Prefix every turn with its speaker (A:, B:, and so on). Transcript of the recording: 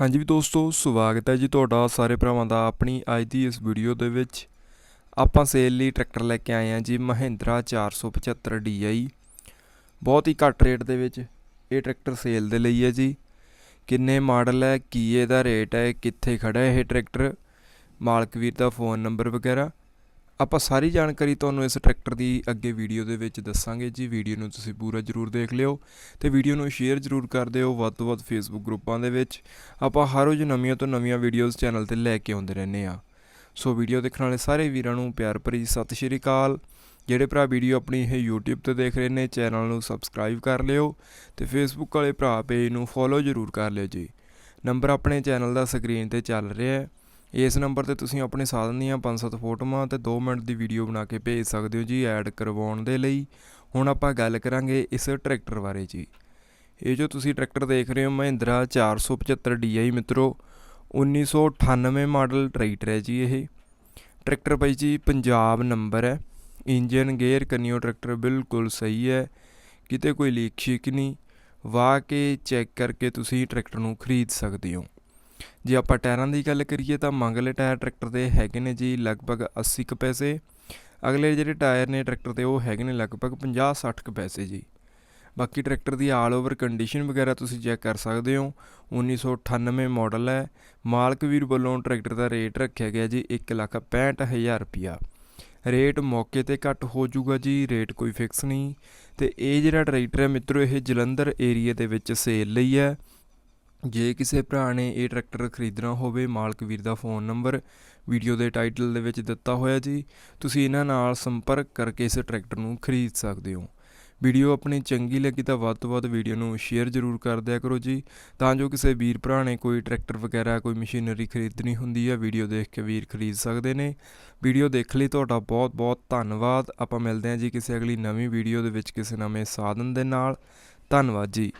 A: ਹਾਂਜੀ ਵੀ ਦੋਸਤੋ, ਸਵਾਗਤ ਹੈ ਜੀ ਤੁਹਾਡਾ ਸਾਰੇ ਭਰਾਵਾਂ ਦਾ ਆਪਣੀ ਅੱਜ ਦੀ ਇਸ ਵੀਡੀਓ ਦੇ ਵਿੱਚ। ਆਪਾਂ ਸੇਲ ਲਈ ਟਰੈਕਟਰ ਲੈ ਕੇ ਆਏ ਹਾਂ ਜੀ ਮਹਿੰਦਰਾ 475 DI ਬਹੁਤ ਹੀ ਘੱਟ ਰੇਟ ਦੇ ਵਿੱਚ ਇਹ ਟਰੈਕਟਰ ਸੇਲ ਦੇ ਲਈ ਹੈ ਜੀ। ਕਿੰਨੇ ਮਾਡਲ ਹੈ, ਕੀ ਇਹਦਾ ਰੇਟ ਹੈ, ਕਿੱਥੇ ਖੜਾ ਹੈ ਇਹ ਟਰੈਕਟਰ? ਮਾਲਕ ਵੀਰ ਦਾ ਫੋਨ ਨੰਬਰ ਵਗੈਰਾ। ਆਪਾਂ ਸਾਰੀ ਜਾਣਕਾਰੀ ਤੁਹਾਨੂੰ ਇਸ ਟਰੈਕਟਰ ਦੀ ਅੱਗੇ ਵੀਡੀਓ ਦੇ ਵਿੱਚ ਦੱਸਾਂਗੇ ਜੀ। ਵੀਡੀਓ ਨੂੰ ਤੁਸੀਂ ਪੂਰਾ ਜ਼ਰੂਰ ਦੇਖ ਲਿਓ ਤੇ ਵੀਡੀਓ ਨੂੰ ਸ਼ੇਅਰ ਜ਼ਰੂਰ ਕਰ ਦਿਓ ਵੱਧ ਤੋਂ ਵੱਧ ਫੇਸਬੁੱਕ ਗਰੁੱਪਾਂ ਦੇ ਵਿੱਚ। ਆਪਾਂ ਹਰ ਰੋਜ਼ ਨਵੀਆਂ ਤੋਂ ਨਵੀਆਂ ਵੀਡੀਓਜ਼ ਚੈਨਲ ਤੇ ਲੈ ਕੇ ਆਉਂਦੇ ਰਹਿੰਦੇ ਆ ਸੋ ਵੀਡੀਓ ਦੇਖਣ ਵਾਲੇ ਸਾਰੇ ਵੀਰਾਂ ਨੂੰ ਪਿਆਰ ਭਰੀ ਸਤਿ ਸ਼੍ਰੀ ਅਕਾਲ। ਜਿਹੜੇ ਭਰਾ ਵੀਡੀਓ ਆਪਣੀ ਇਹ YouTube ਤੇ ਦੇਖ ਰਹੇ ਨੇ ਚੈਨਲ ਨੂੰ ਸਬਸਕ੍ਰਾਈਬ ਕਰ ਲਿਓ ਤੇ Facebook ਵਾਲੇ ਭਰਾ ਪੇਜ ਨੂੰ ਫੋਲੋ ਜ਼ਰੂਰ ਕਰ ਲਿਓ ਜੀ। ਨੰਬਰ ਆਪਣੇ ਚੈਨਲ ਦਾ ਸਕਰੀਨ ਤੇ ਚੱਲ ਰਿਹਾ ਹੈ। ਇਸ ਨੰਬਰ ਤੇ ਤੁਸੀਂ ਆਪਣੇ ਸਾਧਨ ਦੀਆਂ 5-7 ਫੋਟੋਆਂ ਤੇ 2 ਮਿੰਟ ਦੀ ਵੀਡੀਓ ਬਣਾ ਕੇ ਭੇਜ ਸਕਦੇ ਹੋ ਜੀ ਐਡ ਕਰਵਾਉਣ ਦੇ ਲਈ। ਹੁਣ ਆਪਾਂ ਗੱਲ ਕਰਾਂਗੇ ਇਸ ਟਰੈਕਟਰ ਬਾਰੇ ਜੀ। ਇਹ ਜੋ ਤੁਸੀਂ ਟਰੈਕਟਰ ਦੇਖ ਰਹੇ ਹੋ ਮਹਿੰਦਰਾ 475 DI ਮਿੱਤਰੋ 1998 ਮਾਡਲ ਟਰੈਕਟਰ ਹੈ ਜੀ ਇਹ। ਟਰੈਕਟਰ ਬਾਈ ਜੀ ਪੰਜਾਬ ਨੰਬਰ ਹੈ। ਇੰਜਨ, ਗੇਅਰ, ਕੰਨਿਓ ਟਰੈਕਟਰ ਬਿਲਕੁਲ ਸਹੀ ਹੈ। ਕਿਤੇ ਕੋਈ ਲੀਕ ਸ਼ੀਕ ਨਹੀਂ। ਵਾਹ ਕੇ ਚੈੱਕ ਕਰਕੇ ਤੁਸੀਂ ਟਰੈਕਟਰ ਨੂੰ ਖਰੀਦ ਸਕਦੇ ਹੋ। ਜੇ ਆਪਾਂ ਟਾਇਰਾਂ ਦੀ ਗੱਲ ਕਰੀਏ ਤਾਂ ਮੰਗਲੇ ਟਾਇਰ ਟਰੈਕਟਰ ਦੇ ਹੈਗੇ ਨੇ ਜੀ ਲਗਭਗ 80 ਕੁ ਪੈਸੇ। ਅਗਲੇ ਜਿਹੜੇ ਟਾਇਰ ਨੇ ਟਰੈਕਟਰ ਦੇ ਉਹ ਹੈਗੇ ਨੇ ਲਗਭਗ 50 60 ਕੁ ਪੈਸੇ ਜੀ। ਬਾਕੀ ਟਰੈਕਟਰ ਦੀ ਆਲ ਓਵਰ ਕੰਡੀਸ਼ਨ ਵਗੈਰਾ ਤੁਸੀਂ ਚੈੱਕ ਕਰ ਸਕਦੇ ਹੋ। 1998 ਮਾਡਲ ਹੈ। ਮਾਲਕ ਵੀਰ ਵੱਲੋਂ ਟਰੈਕਟਰ ਦਾ ਰੇਟ ਰੱਖਿਆ ਗਿਆ ਜੀ 165000 ਰੁਪਿਆ ਰੇਟ ਮੌਕੇ ਤੇ ਘੱਟ ਹੋ ਜਾਊਗਾ ਜੀ ਰੇਟ ਕੋਈ ਫਿਕਸ ਨਹੀਂ। ਤੇ ਇਹ ਜਿਹੜਾ ਟਰੈਕਟਰ ਹੈ ਮਿੱਤਰੋ, ਇਹ ਜਲੰਧਰ ਏਰੀਆ ਦੇ ਵਿੱਚ ਸੇਲ ਲਈ ਹੈ। ਜੇ ਕਿਸੇ ਭਰਾ ਨੇ ਇਹ ਟਰੈਕਟਰ ਖਰੀਦਣਾ ਹੋਵੇ, ਮਾਲਕ ਵੀਰ ਦਾ ਫੋਨ ਨੰਬਰ ਵੀਡੀਓ ਦੇ ਟਾਈਟਲ ਦੇ ਵਿੱਚ ਦਿੱਤਾ ਹੋਇਆ ਜੀ। ਤੁਸੀਂ ਇਹਨਾਂ ਨਾਲ ਸੰਪਰਕ ਕਰਕੇ ਇਸ ਟਰੈਕਟਰ ਨੂੰ ਖਰੀਦ ਸਕਦੇ ਹੋ। ਵੀਡੀਓ ਆਪਣੀ ਚੰਗੀ ਲੱਗੀ ਤਾਂ ਵੱਧ ਤੋਂ ਵੱਧ ਵੀਡੀਓ ਨੂੰ ਸ਼ੇਅਰ ਜ਼ਰੂਰ ਕਰ ਦਿਆ ਕਰੋ ਜੀ। ਤਾਂ ਜੋ ਕਿਸੇ ਵੀਰ ਭਰਾ ਨੇ ਕੋਈ ਟਰੈਕਟਰ ਵਗੈਰਾ, ਕੋਈ ਮਸ਼ੀਨਰੀ ਖਰੀਦਣੀ ਹੁੰਦੀ ਹੈ ਵੀਡੀਓ ਦੇਖ ਕੇ ਵੀਰ ਖਰੀਦ ਸਕਦੇ ਨੇ। ਵੀਡੀਓ ਦੇਖ ਲਈ ਤੁਹਾਡਾ ਬਹੁਤ ਬਹੁਤ ਧੰਨਵਾਦ। ਆਪਾਂ ਮਿਲਦੇ ਹਾਂ ਜੀ ਕਿਸੇ ਅਗਲੀ ਨਵੀਂ ਵੀਡੀਓ ਦੇ ਵਿੱਚ ਕਿਸੇ ਨਵੇਂ ਸਾਧਨ ਦੇ ਨਾਲ। ਧੰਨਵਾਦ ਜੀ।